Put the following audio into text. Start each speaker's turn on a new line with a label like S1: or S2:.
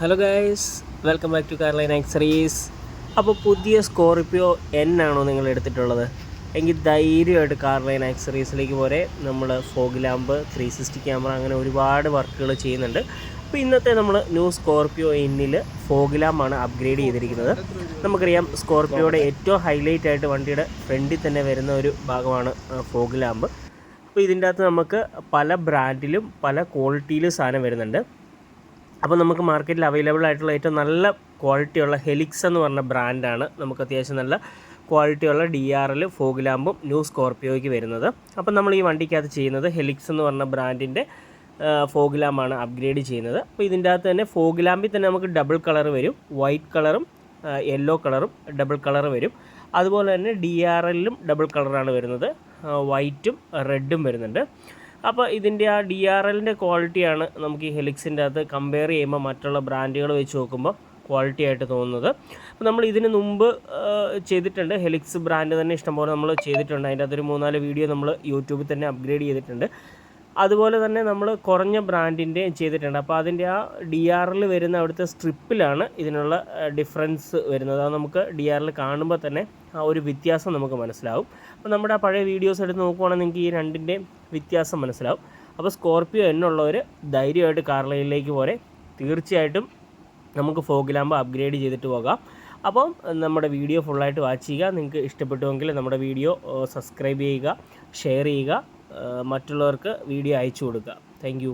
S1: Hello guys welcome back to Carline Xeries അപ്പോൾ പുതിയ Scorpio N ആണോ നിങ്ങൾ എടുത്തിട്ടുള്ളത്? എങ്കിൽ ധൈര്യമായിട്ട് കാർലൈൻ എക്സറീസിലേക്ക് പോരെ. നമ്മൾ fog lamp three sixty camera അങ്ങനെ ഒരുപാട് വർക്കുകൾ ചെയ്യുന്നുണ്ട്. അപ്പോൾ ഇന്നത്തെ നമ്മൾ ന്യൂ സ്കോർപ്പിയോ എന്നിൽ ഫോഗ് ലാമ്പാണ് അപ്ഗ്രേഡ് ചെയ്തിരിക്കുന്നത്. നമുക്കറിയാം സ്കോർപ്പിയോയുടെ ഏറ്റവും ഹൈലൈറ്റ് ആയിട്ട് വണ്ടിയുടെ ഫ്രണ്ടിൽ തന്നെ വരുന്ന ഒരു ഭാഗമാണ് ഫോഗ് ലാമ്പ് അപ്പോൾ ഇതിന്റെ അകത്ത് നമുക്ക് പല ബ്രാൻഡിലും പല ക്വാളിറ്റിയിലും സാധനം വരുന്നുണ്ട്. അപ്പോൾ നമുക്ക് മാർക്കറ്റിൽ അവൈലബിൾ ആയിട്ടുള്ള ഏറ്റവും നല്ല ക്വാളിറ്റിയുള്ള ഹെലിക്സ് എന്ന് പറഞ്ഞ ബ്രാൻഡാണ് നമുക്ക് അത്യാവശ്യം നല്ല ക്വാളിറ്റിയുള്ള ഡി ആർ എൽ ഫോഗ് ലാമ്പും ന്യൂ സ്കോർപ്പിയോയ്ക്ക് വരുന്നത്. അപ്പോൾ നമ്മൾ ഈ വണ്ടിക്കകത്ത് ചെയ്യുന്നത് ഹെലിക്സ് എന്ന് പറഞ്ഞ ബ്രാൻഡിന്റെ ഫോഗ് ലാമ്പാണ് അപ്ഗ്രേഡ് ചെയ്യുന്നത്. അപ്പോൾ ഇതിന്റെ അകത്ത് തന്നെ ഫോഗ് ലാമ്പിൽ തന്നെ നമുക്ക് ഡബിൾ കളർ വരും. വൈറ്റ് കളറും യെല്ലോ കളറും ഡബിൾ കളർ വരും. അതുപോലെ തന്നെ ഡി ആർ എല്ലിലും ഡബിൾ കളറാണ് വരുന്നത്. വൈറ്റും റെഡും വരുന്നുണ്ട്. അപ്പോൾ ഇതിന്റെ ആ ഡി ആർ എല്ലിന്റെ ക്വാളിറ്റിയാണ് നമുക്ക് ഈ ഹെലിക്സിന്റെ അകത്ത് കമ്പയർ ചെയ്യുമ്പോൾ മറ്റുള്ള ബ്രാൻഡുകൾ വെച്ച് നോക്കുമ്പോൾ ക്വാളിറ്റി ആയിട്ട് തോന്നുന്നത്. അപ്പോൾ നമ്മൾ ഇതിന് മുമ്പ് ചെയ്തിട്ടുണ്ട്. ഹെലിക്സ് ബ്രാൻഡ് തന്നെ ഇഷ്ടംപോലെ നമ്മൾ ചെയ്തിട്ടുണ്ട്. അതിന്റെ അകത്തൊരു മൂന്നാൽ വീഡിയോ നമ്മൾ യൂട്യൂബിൽ തന്നെ അപ്ഗ്രേഡ് ചെയ്തിട്ടുണ്ട്. അതുപോലെ തന്നെ നമ്മൾ കുറഞ്ഞ ബ്രാൻഡിന്റെയും ചെയ്തിട്ടുണ്ട്. അപ്പോൾ അതിന്റെ ആ ഡി ആറിൽ വരുന്ന അവിടുത്തെ സ്ട്രിപ്പിലാണ് ഇതിനുള്ള ഡിഫറൻസ് വരുന്നത്. അത് നമുക്ക് ഡി ആറിൽ കാണുമ്പോൾ തന്നെ ആ ഒരു വ്യത്യാസം നമുക്ക് മനസ്സിലാവും. അപ്പോൾ നമ്മുടെ ആ പഴയ വീഡിയോസ് എടുത്ത് നോക്കുവാണെങ്കിൽ ഈ രണ്ടിന്റെയും വ്യത്യാസം മനസ്സിലാവും. അപ്പോൾ സ്കോർപ്പിയോ എന്നുള്ളവർ ധൈര്യമായിട്ട് കാർലൈനിലേക്ക് പോരെ. തീർച്ചയായിട്ടും നമുക്ക് ഫോഗ് ലാമ്പ് അപ്ഗ്രേഡ് ചെയ്തിട്ട് പോകാം. അപ്പം നമ്മുടെ വീഡിയോ ഫുള്ളായിട്ട് വാച്ച് ചെയ്യുക. നിങ്ങൾക്ക് ഇഷ്ടപ്പെട്ടുവെങ്കിൽ നമ്മുടെ വീഡിയോ സബ്സ്ക്രൈബ് ചെയ്യുക ഷെയർ ചെയ്യുക. മറ്റുള്ളവർക്ക് വീഡിയോ അയച്ചു കൊടുക്കുക. താങ്ക്